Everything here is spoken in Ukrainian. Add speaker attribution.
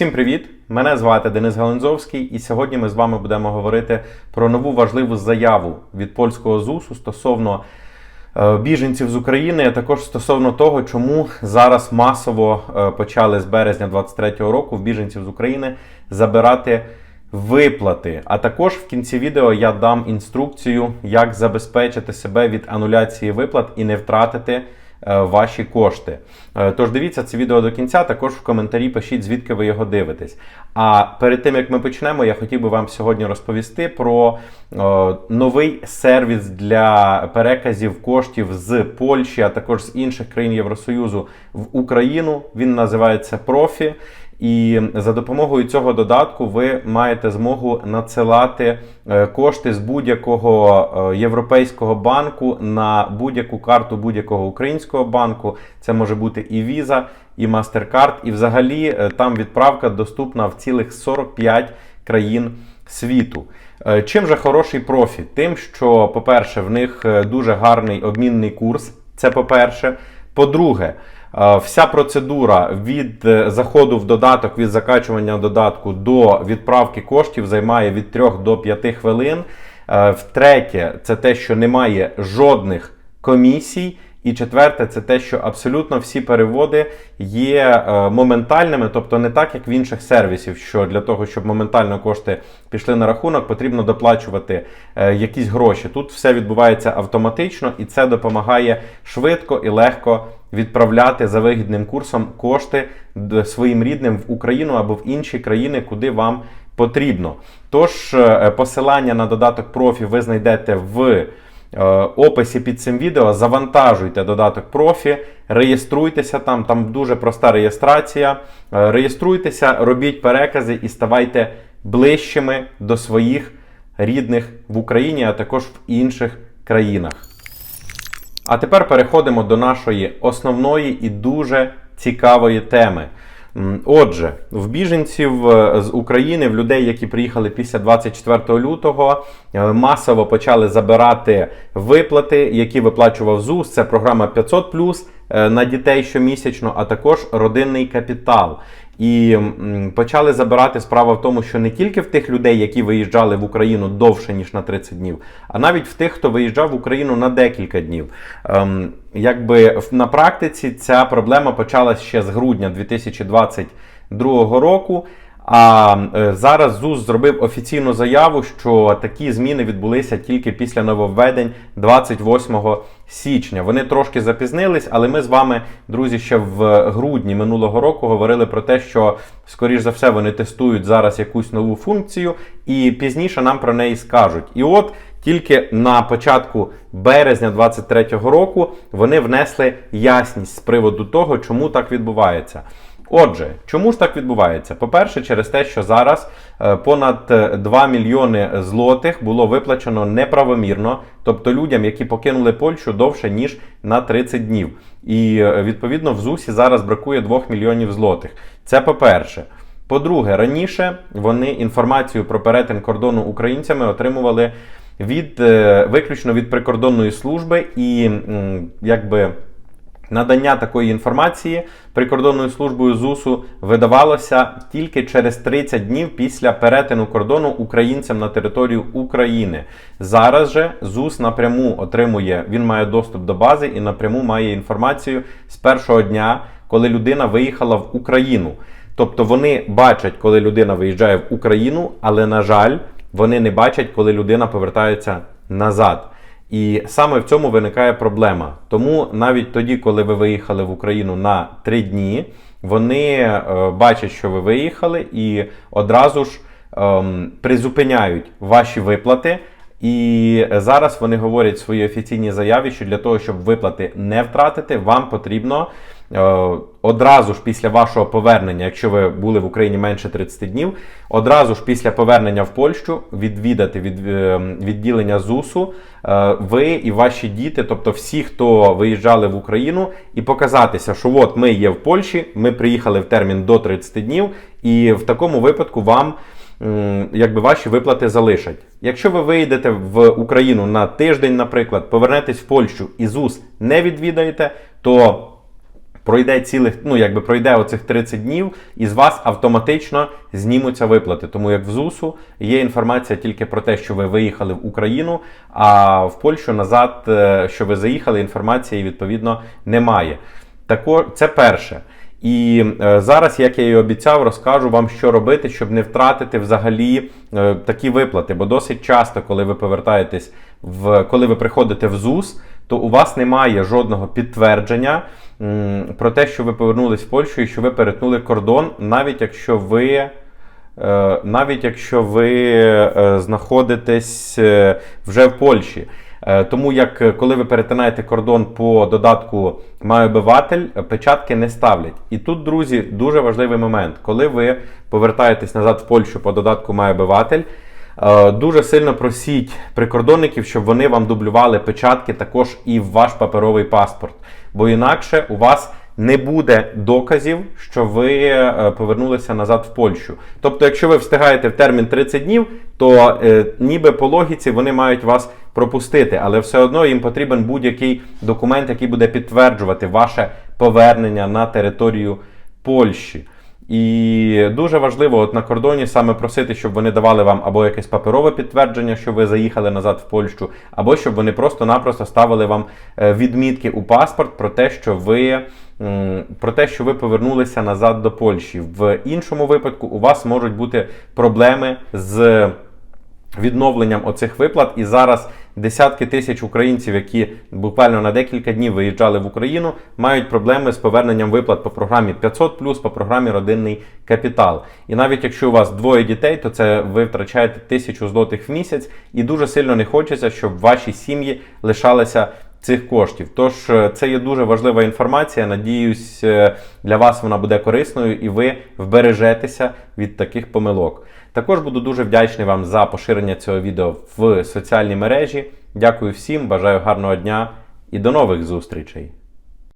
Speaker 1: Всім привіт! Мене звати Денис Галанзовський, і сьогодні ми з вами будемо говорити про нову важливу заяву від польського ЗУСу стосовно е, біженців з України, а також стосовно того, чому зараз масово е, почали з березня 2023 року в біженців з України забирати виплати. А також в кінці відео я дам інструкцію, як забезпечити себе від ануляції виплат і не втратити ваші кошти. Е, Тож дивіться це відео до кінця. Також в коментарі пишіть, звідки ви його дивитесь. А перед тим як ми почнемо, я хотів би вам сьогодні розповісти про е, новий сервіс для переказів коштів з Польщі, а також з інших країн Євросоюзу в Україну. Він називається Профі. І за допомогою цього додатку ви маєте змогу надсилати е, кошти з будь-якого е, європейського банку на будь-яку карту будь-якого українського банку. Це може бути і Visa, і MasterCard. І взагалі е, там відправка доступна в цілих 45 країн світу. Чим же хороший профі? Тим, що, по-перше, в них дуже гарний обмінний курс. Це по-перше. По-друге, вся процедура від е, заходу в додаток, від закачування додатку до відправки коштів займає від 3 до 5 хвилин. Е, Втретє, це те, що немає жодних комісій. І четверте, це те, що абсолютно всі переводи є е, моментальними, тобто не так, як в інших сервісів, що для того, щоб моментально кошти пішли на рахунок, потрібно доплачувати е, якісь гроші. Тут все відбувається автоматично, і це допомагає швидко і легко відправляти за вигідним курсом кошти своїм рідним в Україну або в інші країни, куди вам потрібно. Тож е, посилання на додаток профі ви знайдете в описі під цим відео. Завантажуйте додаток профі, реєструйтеся там, там дуже проста реєстрація. Е, Реєструйтеся, робіть перекази і ставайте ближчими до своїх рідних в Україні, а також в інших країнах. А тепер переходимо до нашої основної і дуже цікавої теми. Отже, в біженців е, з України, в людей, які приїхали після 24 лютого, е, масово почали забирати виплати, які виплачував ЗУС. Це програма 500 е, на дітей щомісячно, а також родинний капітал. І почали забирати справа в тому, що не тільки в тих людей, які виїжджали в Україну довше ніж на 30 днів, а навіть в тих, хто виїжджав в Україну на декілька днів. Ем, якби на практиці ця проблема почалась ще з грудня 2022 року. А е, зараз ЗУС зробив офіційну заяву, що такі зміни відбулися тільки після нововведень 28 січня. Вони трошки запізнились, але ми з вами, друзі, ще в грудні минулого року говорили про те, що скоріш за все вони тестують зараз якусь нову функцію, і пізніше нам про неї скажуть. І от тільки на початку березня 2023 року вони внесли ясність з приводу того, чому так відбувається. Отже, чому ж так відбувається? По-перше, через те, що зараз е, понад е, 2 мільйони злотих було виплачено неправомірно, тобто людям, які покинули Польщу довше ніж на 30 днів. І е, відповідно в ЗУСі зараз бракує 2 мільйонів злотих. Це по-перше. По-друге, раніше вони інформацію про перетин кордону українцями отримували від е, виключно від прикордонної служби і якби. Надання такої інформації прикордонною службою ЗУСу видавалося тільки через 30 днів після перетину кордону українцям на територію України. Зараз же ЗУС напряму отримує, він має доступ до бази і напряму має інформацію з першого дня, коли людина виїхала в Україну. Тобто вони бачать, коли людина виїжджає в Україну, але на жаль, вони не бачать, коли людина повертається назад. І саме в цьому виникає проблема. Тому навіть тоді, коли ви виїхали в Україну на три дні, вони е, бачать, що ви виїхали, і одразу ж ем, призупиняють ваші виплати. І зараз вони говорять в своїй офіційній заяві, що для того, щоб виплати не втратити, вам потрібно одразу ж після вашого повернення, якщо ви були в Україні менше 30 днів, одразу ж після повернення в Польщу відвідати від, е, відділення ЗУСу е, ви і ваші діти, тобто всі, хто виїжджали в Україну, і показатися, що от ми є в Польщі, ми приїхали в термін до 30 днів, і в такому випадку вам якби ваші виплати залишать. Якщо ви вийдете в Україну на тиждень, наприклад, повернетесь в Польщу і ЗУС не відвідаєте, то пройде цілих, ну якби пройде оцих 30 днів, і з вас автоматично знімуться виплати. Тому як в ЗУСу є інформація тільки про те, що ви виїхали в Україну, а в Польщу назад, е, що ви заїхали, інформації відповідно немає. Також це перше. І е, зараз, як я і обіцяв, розкажу вам, що робити, щоб не втратити взагалі е, такі виплати. Бо досить часто, коли ви повертаєтесь в коли ви приходите в ЗУС, то у вас немає жодного підтвердження про те, що ви повернулись в Польщу і що ви перетнули кордон, навіть якщо ви. е, Навіть якщо ви е, знаходитесь е, вже в Польщі. Тому як коли ви перетинаєте кордон по додатку «Маю обиватель», печатки не ставлять. І тут, друзі, дуже важливий момент. Коли ви повертаєтесь назад в Польщу по додатку «Маю обиватель», дуже сильно просіть прикордонників, щоб вони вам дублювали печатки також і в ваш паперовий паспорт. Бо інакше у вас не буде доказів, що ви е, повернулися назад в Польщу. Тобто, якщо ви встигаєте в термін 30 днів, то е, ніби по логіці вони мають вас пропустити, але все одно їм потрібен будь-який документ, який буде підтверджувати ваше повернення на територію Польщі. І дуже важливо от на кордоні саме просити, щоб вони давали вам або якесь паперове підтвердження, що ви заїхали назад в Польщу, або щоб вони просто-напросто ставили вам е, відмітки у паспорт про те, що ви. Про те, що ви повернулися назад до Польщі. В іншому випадку у вас можуть бути проблеми з відновленням оцих виплат. І зараз десятки тисяч українців, які буквально на декілька днів виїжджали в Україну, мають проблеми з поверненням виплат по програмі 500 по програмі Родинний капітал. І навіть якщо у вас двоє дітей, то це ви втрачаєте тисячу злотих в місяць, і дуже сильно не хочеться, щоб ваші сім'ї лишалися. Цих коштів. Тож е, це є дуже важлива інформація. Надіюсь, е, для вас вона буде корисною і ви вбережетеся від таких помилок. Також буду дуже вдячний вам за поширення цього відео в соціальній мережі. Дякую всім, бажаю гарного дня і до нових зустрічей!